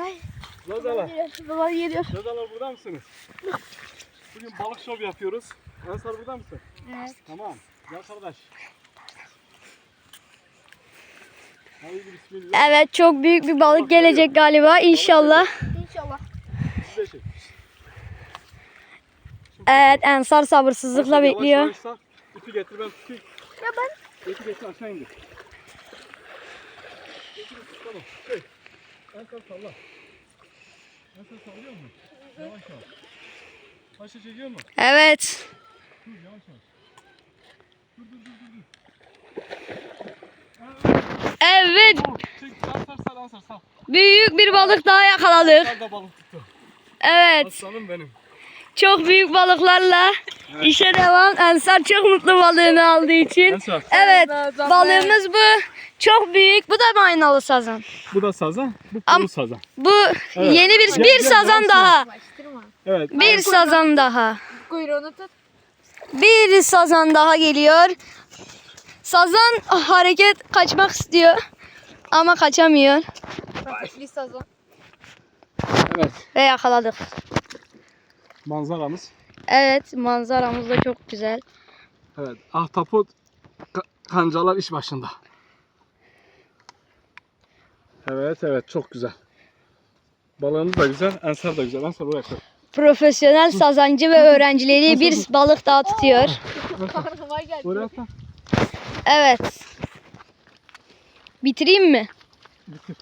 Ay. Lozalar. Baba geliyor. Lozalar burada mısınız? Bugün balık şov yapıyoruz. Ensar burada mısın? Evet. Tamam. Gel kardeş. Haydi bismillah. Evet çok büyük bir balık gelecek galiba inşallah. İnşallah. Çek. Evet Ensar sabırsızlıkla Yavaş bekliyor. yavaş sar. İpi getir ben tutayım. Ya ben İpi getir aşağı indir. Getir tut tamam. Şey. Ensar salla. Ensar sallıyor mu? Yavaş yavaş. Başa çekiyor mu? Evet. Dur yavaş yavaş. Evet Oh, çek Ensar sar Ensar sar. büyük bir balık daha yakaladık. Balık. Evet Aslanım benim. çok büyük balıklarla işe devam. Ensar çok mutlu balığını aldığı için. Ensar. Evet balığımız bu. Çok büyük. Bu da maynalı sazan. Bu da sazan, bu Am- kuru sazan. Bu yeni bir bir sazan daha. Baştırma. Evet. Bir sazan daha. Kuyruğunu tut. Bir sazan daha geliyor. Sazan hareket kaçmak istiyor. Ama kaçamıyor. Hafifli sazon. Evet. Ve yakaladık. Manzaramız. Evet manzaramız da çok güzel. Evet. Ahtapot ka- kancalar iş başında. Evet evet çok güzel. Balığımız da güzel, ensar da güzel. Ensar buraya koy. Profesyonel sazancı ve öğrencileri bir balık daha tutuyor. Karnıma geldi. Buraya koy. Evet. Bitireyim mi? Bitir.